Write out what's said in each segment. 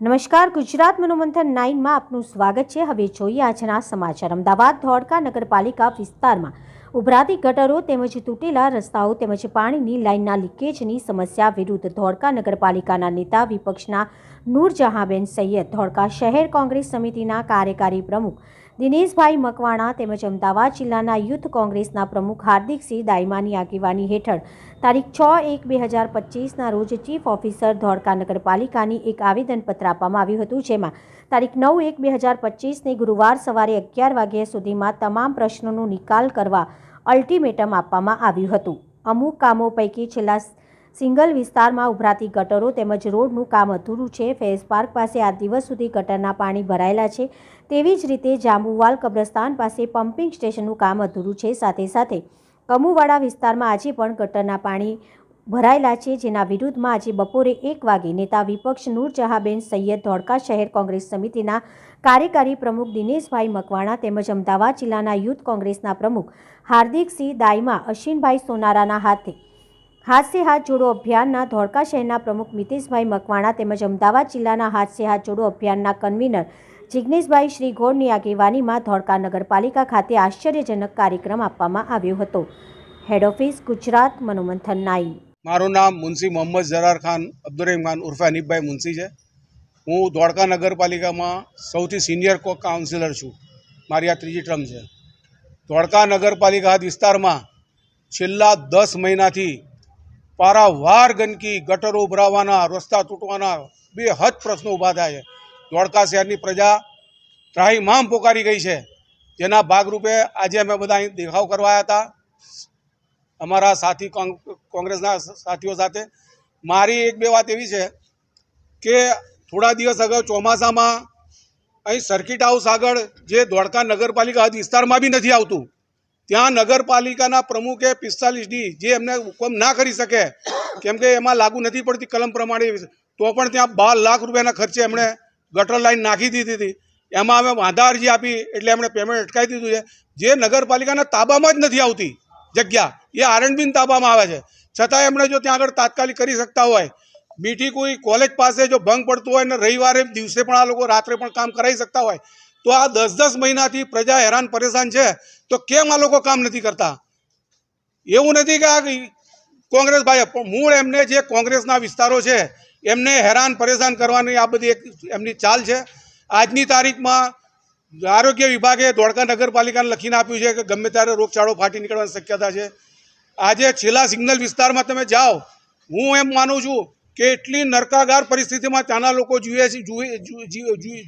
નમસ્કાર, ગુજરાત મનોમંથન નાઇનમાં આપનું સ્વાગત છે. હવે જોઈએ આજના સમાચાર. અમદાવાદ, ધોળકા નગરપાલિકા વિસ્તારમાં ઉભરાતી ગટરો તેમજ તૂટેલા રસ્તાઓ તેમજ પાણીની લાઇનના લીકેજની સમસ્યા વિરુદ્ધ ધોળકા નગરપાલિકાના નેતા વિપક્ષના નૂરજહાંબેન સૈયદ, ધોળકા શહેર કોંગ્રેસ સમિતિના કાર્યકારી પ્રમુખ દિનેશભાઈ મકવાણા તેમજ અમદાવાદ જિલ્લાના યુથ કોંગ્રેસના પ્રમુખ હાર્દિકસિંહ દાયમાની આગેવાની હેઠળ તારીખ છ એક બે હજાર પચીસના રોજ ચીફ ઓફિસર ધોળકા નગરપાલિકાની એક આવેદનપત્ર આપવામાં આવ્યું હતું, જેમાં તારીખ નવ એક બે હજાર પચીસને ગુરુવાર સવારે અગિયાર વાગ્યા સુધીમાં તમામ પ્રશ્નોનો નિકાલ કરવા અલ્ટિમેટમ આપવામાં આવ્યું હતું. અમુક કામો પૈકી છેલ્લા સિંગલ વિસ્તારમાં ઉભરાતી ગટરો તેમજ રોડનું કામ અધૂરું છે. ફેઝ પાર્ક પાસે આ દિવસ સુધી ગટરના પાણી ભરાયેલા છે. તેવી જ રીતે જાંબુવાલ કબ્રસ્તાન પાસે પમ્પિંગ સ્ટેશનનું કામ અધૂરું છે. સાથે સાથે કમુવાડા વિસ્તારમાં આજે પણ ગટરના પાણી ભરાયેલા છે. જેના વિરુદ્ધમાં આજે બપોરે એક વાગે નેતા વિપક્ષ નૂરજહાબેન સૈયદ ધોળકા શહેર કોંગ્રેસ સમિતિના કાર્યકારી પ્રમુખ દિનેશભાઈ મકવાણા તેમજ અમદાવાદ જિલ્લાના યુથ કોંગ્રેસના પ્રમુખ હાર્દિકસિંહ દાઈમા, અશ્વિનભાઈ સોનારાના હાથે હાથ સે હાથ જોડો અભિયાનના ધોળકા શહેરના પ્રમુખ મિતેશભાઈ મકવાણા તેમજ અમદાવાદ જિલ્લાના હાથ સે હાથ જોડો અભિયાનના કન્વીનર જિગ્નેશભાઈ શ્રી ઘોડની આગેવાનીમાં ધોળકા નગરપાલિકા ખાતે આશ્ચર્યજનક કાર્યક્રમ આપવામાં આવ્યો હતો. હેડ ઓફિસ ગુજરાત, મનોમંથન નાઈ. મારું નામ મુનશી મોહમ્મદ જરાર ખાન અબ્દુરહીમ ખાન ઉર્ફે હનીફભાઈ મુનશી છે. હું ધોળકા નગરપાલિકામાં સૌથી સિનિયર કો કાઉન્સિલર છું. મારી આ ત્રીજી ટર્મ છે. ધોળકા નગરપાલિકા વિસ્તારમાં છેલ્લા દસ મહિનાથી પારાવાર ગંદકી ગટરો ઉભરાવાના, રસ્તા તૂટવાના, બે હદ પ્રશ્નો ઊભા થાય છે. ધોળકા શહેરની પ્રજા ત્રાહીમામ પોકારી ગઈ છે. જેના ભાગરૂપે આજે અમે બધા અહીં દેખાવ કરવા હતા. અમારા સાથી કોંગ- કોંગ્રેસના સાથીઓ સાથે. મારી એક બે વાત એવી છે કે થોડા દિવસ અગાઉ ચોમાસામાં અહીં સર્કિટ હાઉસ આગળ જે ધોળકા નગરપાલિકા હદ વિસ્તારમાં બી નથી આવતું ત્યાં નગરપાલિકાના પ્રમુખે પિસ્તાલીસ ડી જે એમને હુકમ ના કરી શકે, કેમ કે એમાં લાગુ નથી પડતી કલમ પ્રમાણે તો પણ ત્યાં બાર લાખ રૂપિયાના ખર્ચે એમણે ગટર લાઈન નાખી દીધી હતી. એમાં અમે વાંધા અરજી આપી એટલે એમણે પેમેન્ટ અટકાવી દીધું છે. જે નગરપાલિકાના તાબામાં જ નથી આવતી જગ્યા, એ આરણબીન તાબામાં આવે છે. છતાં એમણે જો ત્યાં આગળ તાત્કાલિક કરી શકતા હોય મીઠી કોઈ કોલેજ પાસે જો ભંગ પડતો હોય ને રવિવારે દિવસે પણ આ લોકો રાત્રે પણ કામ કરાવી શકતા હોય તો આ દસ દસ મહિનાથી પ્રજા હેરાન પરેશાન છે. તો કેમ આ લોકો કામ નથી કરતા? એવું નથી કે આ કોંગ્રેસ ભાઈ મૂળ એમને જે કોંગ્રેસના વિસ્તારો છે, એમને હેરાન પરેશાન કરવાની આ બધી એક એમની ચાલ છે. આજની તારીખમાં આરોગ્ય વિભાગે ધોળકા નગરપાલિકાને લખીને આપ્યું છે કે ગમે ત્યારે રોગચાળો ફાટી નીકળવાની શક્યતા છે. આજે છેલ્લા સિગ્નલ વિસ્તારમાં તમે જાઓ, હું એમ માનું છું કે એટલી નરકાગાર પરિસ્થિતિમાં ત્યાંના લોકો જીવે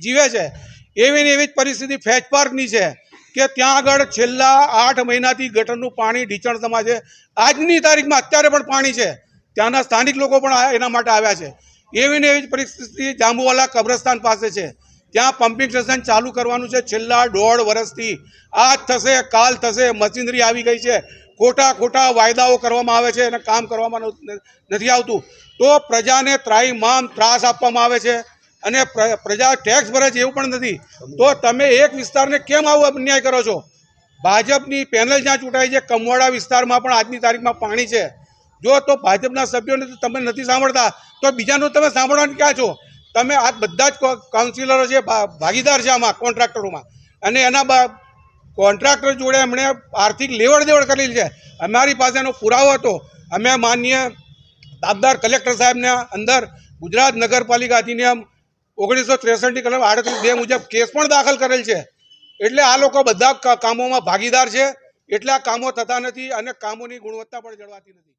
જીવે છે. એવી ને એવી જ પરિસ્થિતિ ફેચ પાર્કની છે કે ત્યાં આગળ છેલ્લા આઠ મહિનાથી ગટરનું પાણી ઢીચણ સમા છે આજની તારીખમાં અત્યારે પણ પાણી છે. ત્યાંના સ્થાનિક લોકો પણ એના માટે આવ્યા છે. એવી ને એવી જ પરિસ્થિતિ જાંબુવાલા કબ્રસ્તાન પાસે છે. ત્યાં પમ્પિંગ સ્ટેશન ચાલુ કરવાનું છે. છેલ્લા દોઢ વર્ષથી. આજ થશે, કાલ થશે, મશીનરી આવી ગઈ છે. ખોટા ખોટા વાયદાઓ કરવામાં આવે છે અને કામ કરવામાં નથી આવતું. તો પ્રજાને ત્રાહીમામ ત્રાસ આપવામાં આવે છે અને પ્ર- પ્રજા ટેક્સ ભરે છે એવું પણ નથી. તો તમે એક વિસ્તારને કેમ આવો અન્યાય કરો છો? ભાજપની પેનલ જ્યાં ચૂંટાઈ છે કમવાડા વિસ્તારમાં પણ આજની તારીખમાં પાણી છે. જો તો ભાજપના સભ્યોને તો તમે નથી સાંભળતા, તો બીજાનું તમે સાંભળવાનું ક્યાં છો? તમે આ બધા જ કાઉન્સિલરો છે ભાગીદાર છે આમાં કોન્ટ્રાક્ટરોમાં અને એના કોન્ટ્રાક્ટર જોડે એમણે આર્થિક લેવડ દેવડ કરેલી છે. અમારી પાસેનો પુરાવો હતો. અમે માન્ય દાબદાર કલેક્ટર સાહેબને અંદર ગુજરાત નગરપાલિકા અધિનિયમ ઓગણીસો ત્રેસઠની કલમ આડત્રીસ બે મુજબ કેસ પણ દાખલ કરેલ છે. એટલે આ લોકો બધા કામોમાં ભાગીદાર છે. એટલે આ કામો થતા નથી અને કામોની ગુણવત્તા પણ જળવાતી નથી.